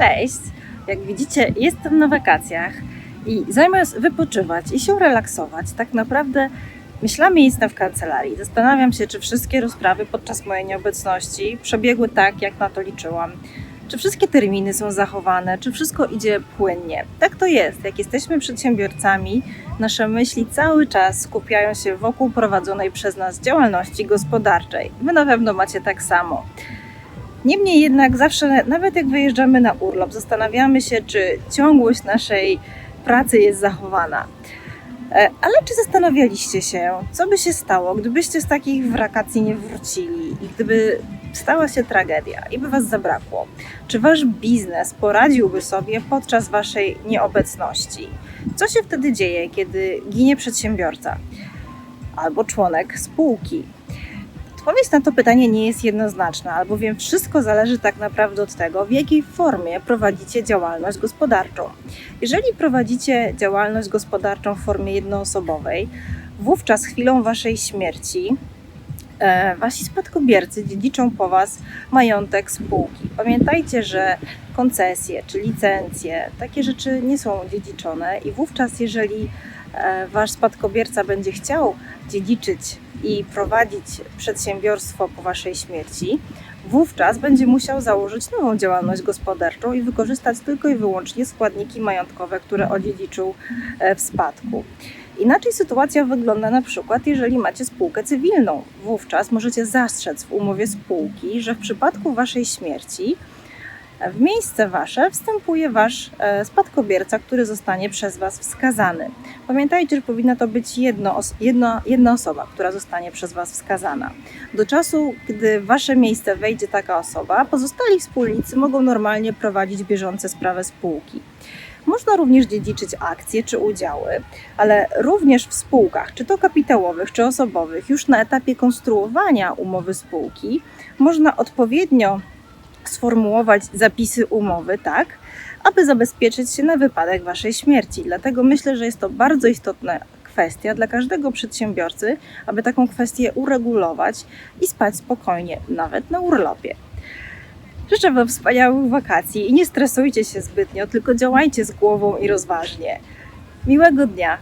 Cześć! Jak widzicie, jestem na wakacjach i zamiast wypoczywać i się relaksować, tak naprawdę myślami jestem w kancelarii. Zastanawiam się, czy wszystkie rozprawy podczas mojej nieobecności przebiegły tak, jak na to liczyłam. Czy wszystkie terminy są zachowane, czy wszystko idzie płynnie. Tak to jest. Jak jesteśmy przedsiębiorcami, nasze myśli cały czas skupiają się wokół prowadzonej przez nas działalności gospodarczej. Wy na pewno macie tak samo. Niemniej jednak zawsze, nawet jak wyjeżdżamy na urlop, zastanawiamy się, czy ciągłość naszej pracy jest zachowana. E, Ale czy zastanawialiście się, co by się stało, gdybyście z takich wakacji nie wrócili i gdyby stała się tragedia i by was zabrakło? Czy wasz biznes poradziłby sobie podczas waszej nieobecności? Co się wtedy dzieje, kiedy ginie przedsiębiorca albo członek spółki? Odpowiedź na to pytanie nie jest jednoznaczna, albowiem wszystko zależy tak naprawdę od tego, w jakiej formie prowadzicie działalność gospodarczą. Jeżeli prowadzicie działalność gospodarczą w formie jednoosobowej, wówczas chwilą waszej śmierci e, wasi spadkobiercy dziedziczą po was majątek spółki. Pamiętajcie, że koncesje czy licencje, takie rzeczy nie są dziedziczone i wówczas jeżeli wasz spadkobierca będzie chciał dziedziczyć i prowadzić przedsiębiorstwo po waszej śmierci, wówczas będzie musiał założyć nową działalność gospodarczą i wykorzystać tylko i wyłącznie składniki majątkowe, które odziedziczył e, w spadku. Inaczej sytuacja wygląda na przykład, jeżeli macie spółkę cywilną. Wówczas możecie zastrzec w umowie spółki, że w przypadku waszej śmierci w miejsce wasze wstępuje wasz e, spadkobierca, który zostanie przez was wskazany. Pamiętajcie, że powinna to być jedno, jedno, jedna osoba, która zostanie przez was wskazana. Do czasu, gdy w wasze miejsce wejdzie taka osoba, pozostali wspólnicy mogą normalnie prowadzić bieżące sprawy spółki. Można również dziedziczyć akcje czy udziały, ale również w spółkach, czy to kapitałowych, czy osobowych, już na etapie konstruowania umowy spółki, można odpowiednio sformułować zapisy umowy tak, aby zabezpieczyć się na wypadek Waszej śmierci. Dlatego myślę, że jest to bardzo istotna kwestia dla każdego przedsiębiorcy, aby taką kwestię uregulować i spać spokojnie, nawet na urlopie. Życzę Wam wspaniałych wakacji i nie stresujcie się zbytnio, tylko działajcie z głową i rozważnie. Miłego dnia!